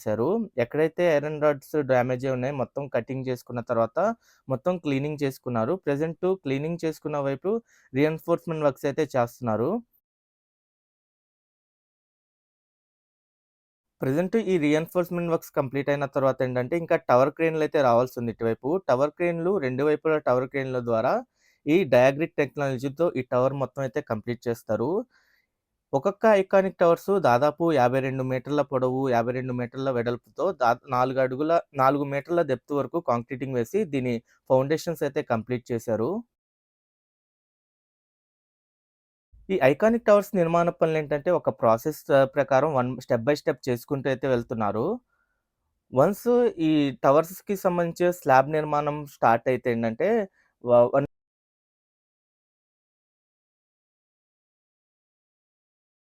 చేశారు. ఎక్కడైతే iron rods damage ఉన్నాయి మొత్తం కటింగ్ చేసుకున్న తర్వాత మొత్తం క్లీనింగ్ చేసుకున్నారు. ప్రెసెంట్ క్లీనింగ్ చేసుకున్న వైపు రీఎన్ఫోర్స్‌మెంట్ వర్క్స్ అయితే చేస్తున్నారు. ప్రజెంట్ ఈ రీఎన్ఫోర్స్‌మెంట్ వర్క్స్ కంప్లీట్ అయిన తర్వాత ఏంటంటే ఇంకా టవర్ క్రేన్‌లయితే రావాల్సింది ఇటువైపు. టవర్ క్రేన్‌లు రెండు వైపులా టవర్ క్రేన్‌ల ద్వారా ఈ డయాగ్రిక్ టెక్నాలజీతో ఈ టవర్ మొత్తం అయితే కంప్లీట్ చేస్తారు. ఒక్కొక్క ఐకానిక్ టవర్స్ దాదాపు 52 మీటర్ల పొడవు, 52 మీటర్ల వెడల్పుతో దా నాలుగు అడుగుల నాలుగు మీటర్ల డెప్త్ వరకు కాంక్రీటింగ్ వేసి దీని ఫౌండేషన్స్ అయితే కంప్లీట్ చేశారు. ఈ ఐకానిక్ టవర్స్ నిర్మాణ పనులేంటంటే ఒక ప్రాసెస్ ప్రకారం వన్ స్టెప్ బై స్టెప్ చేసుకుంటూ అయితే వెళ్తున్నారు. వన్స్ ఈ టవర్స్‌కి సంబంధించిన స్లాబ్ నిర్మాణం స్టార్ట్ అయితే ఏంటంటే